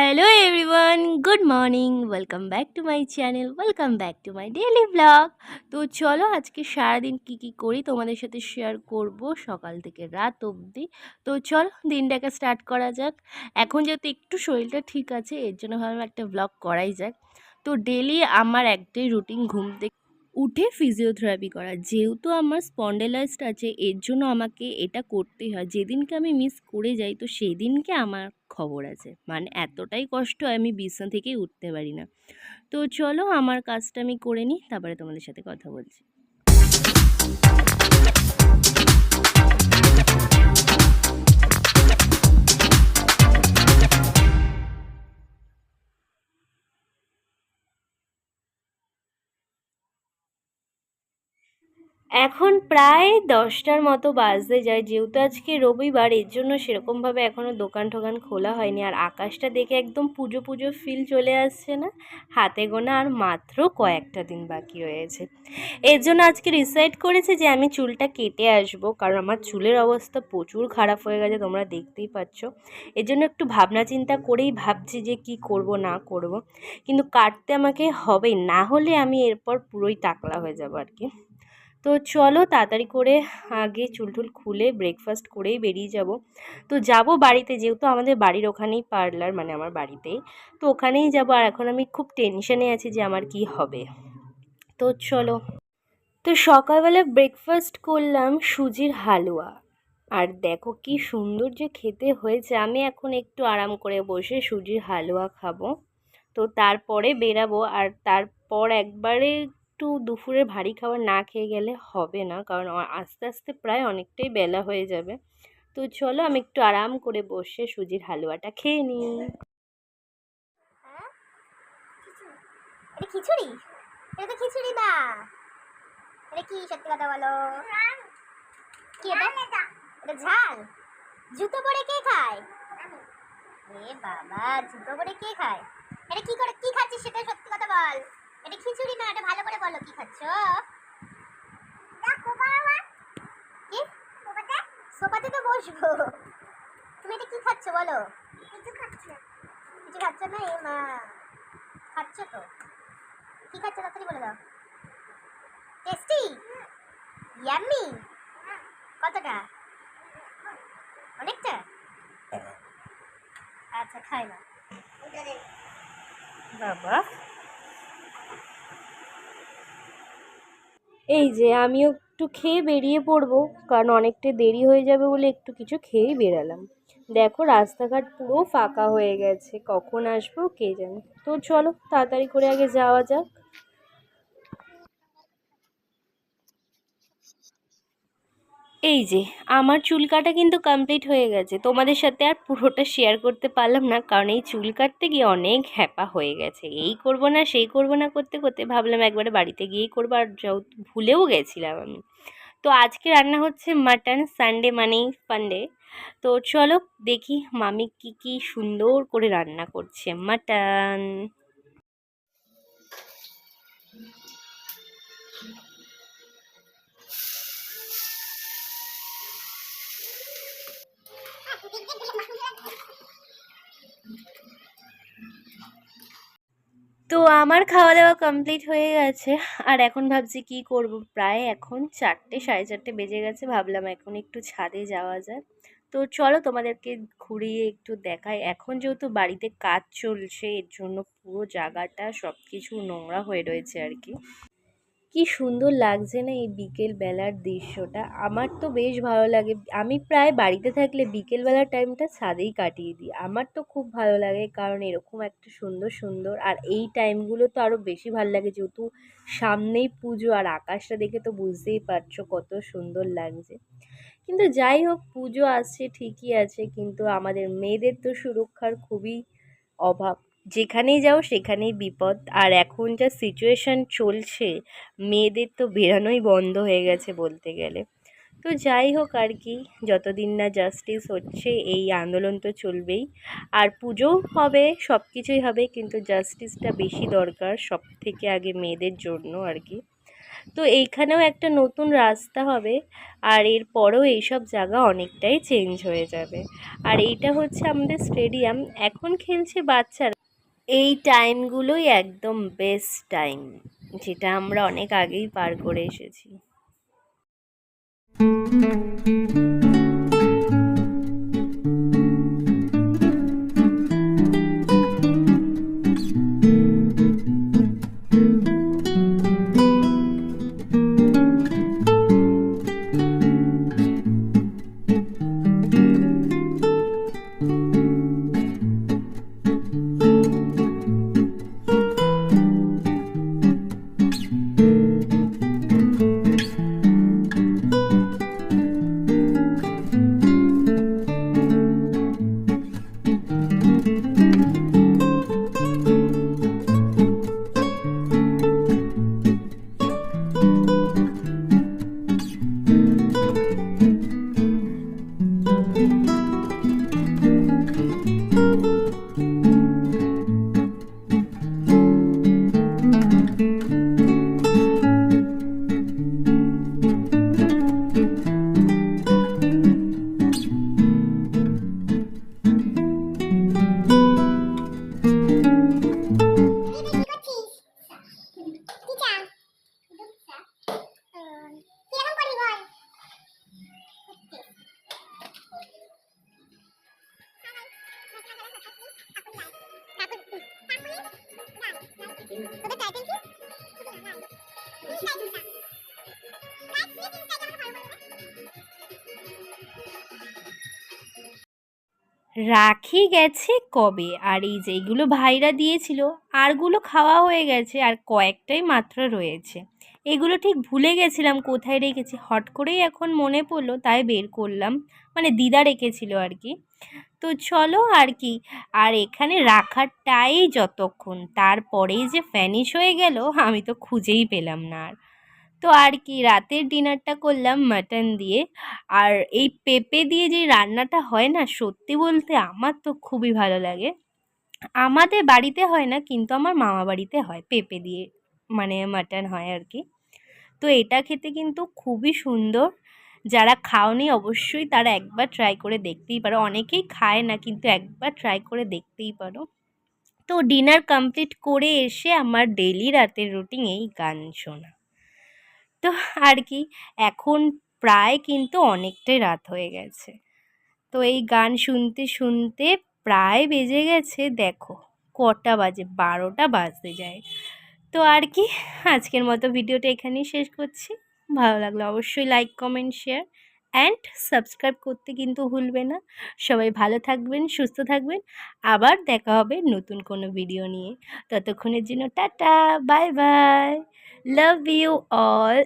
Everyone good morning welcome back to my channel welcome back to my daily blog তো চলো আজকে সারাদিন কি কি করি তোমাদের সাথে শেয়ার করব সকাল থেকে রাত অবধি। তো চলো দিনটাকে স্টার্ট করা যাক। এখন যেহেতু একটু শরীরটা ঠিক আছে, এর জন্য ভাবলাম একটা ব্লগ করাই যাক। তো ডেলি আমার একটাই রুটিন ঘুম থেকে উঠে ফিজিওথেরাপি করা। যেহেতু আমার স্পন্ডেলাইজড আছে, এর জন্য আমাকে এটা করতেই হয়। যেদিনকে আমি মিস করে যাই, তো সেদিনকে আমার খবর আছে। মানে এতটাই কষ্ট হয়, আমি বিছনা থেকেই উঠতে পারি না। তো চলো আমার কাজটা আমি করে নিই, তারপরে তোমাদের সাথে কথা বলছি। এখন প্রায় দশটার মতো বাজতে যায়। যেহেতু আজকে রবিবার, এর জন্য সেরকমভাবে এখনও দোকান টোকান খোলা হয়নি। আর আকাশটা দেখে একদম পুজো পুজো ফিল চলে আসছে না। হাতে গোনা আর মাত্র কয়েকটা দিন বাকি রয়েছে। এর জন্য আজকে ডিসাইড করেছে যে আমি চুলটা কেটে আসব। কারণ আমার চুলের অবস্থা প্রচুর খারাপ হয়ে গেছে, তোমরা দেখতেই পাচ্ছ। এর জন্য একটু ভাবনা চিন্তা করেই ভাবছি যে কি করব, না করব। কিন্তু কাটতে আমাকে হবে না হলে আমি এরপর পুরোই টাকলা হয়ে যাব আর কি। তো চলো তাড়াতাড়ি করে আগে চুল টুল খুলে ব্রেকফাস্ট করেই বেরিয়ে যাব। তো যাব বাড়িতে, যেহেতু আমাদের বাড়ির ওখানেই পার্লার মানে আমার বাড়িতেই। তো ওখানেই যাব আর এখন আমি খুব টেনশনে আছি যে আমার কি হবে। তো চলো। তো সকালবেলা ব্রেকফাস্ট করলাম সুজির হালুয়া। আর দেখো কি সুন্দর যে খেতে হয়েছে, আমি এখন একটু আরাম করে বসে সুজির হালুয়া খাব। তো তারপরে বেরাবো আর তারপর একবারে একটু দুপুরে ভারী খাবার না খেয়ে গেলে হবে না। কারণ আস্তে আস্তে প্রায় অনেকটাই বেলা হয়ে যাবে। তো চলো আমি একটু আরাম করে বসে সুজির হালুয়াটা খেয়ে নিই। এটা খিচুড়ি? এটা খিচুড়ি না এটা কি সত্যি কথা বলো? কি এটা? এটা। ঝাল? জুতো পরে কে খায়? এ বাবা জুতো পরে কে খায়? এটা কি করে কি খাচ্ছিস সেটা সত্যি কথা বল। এটা খিচুড়ি না এটা ভালো করে বলো কি খাচ্ছ? কি? সোফাতে তো বসবো। তুমি এটা কি খাচ্ছ বলো? কিছু খাচ্ছ কিছু খাচ্ছ না? এ মা খাচ্ছ তো? কি খাচ্ছ তাড়াতাড়ি বলে দাও। টেস্টি? ইয়াম্মি? কতটা? অনেকটা? আচ্ছা খাই না বাবা। এই যে আমিও একটু খেয়ে বেরিয়ে পড়ব, কারণ অনেকটা দেরি হয়ে যাবে বলে একটু কিছু খেয়েই বেরালাম। দেখো রাস্তাঘাট পুরো ফাঁকা হয়ে গেছে, কখন আসব কে জানে। তো চলো তাড়াতাড়ি করে আগে যাওয়া যাক। এই যে, আমার চুল কাটা কিন্তু কমপ্লিট হয়ে গেছে। তোমাদের সাথে আর পুরোটা শেয়ার করতে পারলাম না, কারণ এই চুল কাটতে গিয়ে অনেক হ্যাপা হয়ে গেছে। এই করব না, সেই করব না, করতে করতে ভাবলাম একবারে বাড়িতে গিয়েই করব, আর ভুলেও গেছিলাম আমি। তো আজকে রান্না হচ্ছে মাটন সানডে মানেই ফান্ডে তো চলো দেখি মামি কি কি সুন্দর করে রান্না করছে। মাটন আমার খাওয়া দাওয়া কমপ্লিট হয়ে গেছে। আর এখন ভাবছি কি করব? প্রায় এখন চারটে, সাড়ে চারটে বেজে গেছে, ভাবলাম এখন একটু ছাদে যাওয়া যায় তো চলো তোমাদেরকে ঘুরিয়ে একটু দেখাই। এখন যেহেতু বাড়িতে কাজ চলছে, এর জন্য পুরো জায়গাটা সব কিছু নোংরা হয়ে রয়েছে আর কি। কি সুন্দর লাগছে না এই বিকেল বেলার দৃশ্যটা। আমার তো বেশ ভালো লাগে। আমি প্রায় বাড়িতে থাকলে বিকেলবেলার টাইমটা ছাদেই কাটিয়ে দিই। আমার তো খুব ভালো লাগে কারণ এরকম একটা সুন্দর সুন্দর আর এই টাইমগুলো তো আরও বেশি ভালো লাগে যেহেতু সামনেই পুজো আর আকাশটা দেখে তো বুঝতেই পারছ কত সুন্দর লাগছে। কিন্তু যাই হোক, পুজো আসছে ঠিকই আছে কিন্তু আমাদের মেয়েদের তো সুরক্ষার খুবই অভাব। যেখানেই যাও, সেখানেই বিপদ। আর এখন যা সিচুয়েশান চলছে, মেয়েদের তো বেরানোই বন্ধ হয়ে গেছে বলতে গেলে। তো যাই হোক আর কি, যতদিন না জাস্টিস হচ্ছে, এই আন্দোলন তো চলবেই। আর পুজো হবে সব কিছুই হবে, কিন্তু জাস্টিসটা বেশি দরকার সব থেকে আগে মেয়েদের জন্য আর কি। তো এইখানেও একটা নতুন রাস্তা হবে, আর এরপরেও এইসব জায়গা অনেকটাই চেঞ্জ হয়ে যাবে। আর এইটা হচ্ছে আমাদের স্টেডিয়াম এখন খেলছে বাচ্চারা। এই টাইমগুলোই একদম বেস্ট টাইম যেটা আমরা অনেক আগেই পার করে এসেছি। রাখি গেছে কবে? আর এই যে এইগুলো ভাইরা দিয়েছিল, আরগুলো খাওয়া হয়ে গেছে, আর কয়েকটাই মাত্র রয়েছে। এগুলো ঠিক ভুলে গেছিলাম, কোথায় রেখেছি? হট করেই এখন মনে পড়ল, তাই বের করলাম। মানে দিদা রেখেছিল আর কি। তো চলো আর কি। আর এখানে রাখারটাই যতক্ষণ, তারপরেই যে ফ্যানিশ হয়ে গেল, আমি তো খুঁজেই পেলাম না আর। তো আর কি, রাতের ডিনারটা করলাম মাটন দিয়ে। আর এই পেঁপে দিয়ে যে রান্নাটা হয় না, সত্যি বলতে আমার তো খুবই ভালো লাগে। আমাদের বাড়িতে হয় না, কিন্তু আমার মামা বাড়িতে হয় পেঁপে দিয়ে। মানে মাটন হয় আর কি তো এটা খেতে কিন্তু খুবই সুন্দর। যারা খাওনি অবশ্যই তারা একবার ট্রাই করে দেখতেই পারো। অনেকেই খায় না কিন্তু একবার ট্রাই করে দেখতেই পারো। তো ডিনার কমপ্লিট করে এসে আমার ডেলি রাতের রুটিন এই গান শোনা। তো আর কি, এখন প্রায় কিন্তু অনেকটাই রাত হয়ে গেছে। তো এই গান শুনতে শুনতে প্রায় বেজে গেছে, দেখো, কটা বাজে? বারোটা বাজতে যায়। তো আর কি, আজকের মতো ভিডিওটা এখানেই শেষ করছি। ভালো লাগল অবশ্যই like comment share and subscribe করতে কিন্তু ভুলবে না। সবাই ভালো থাকবেন, সুস্থ থাকবেন। আবার দেখা হবে নতুন কোনো ভিডিও নিয়ে। ততক্ষণের জন্য tata bye bye love you all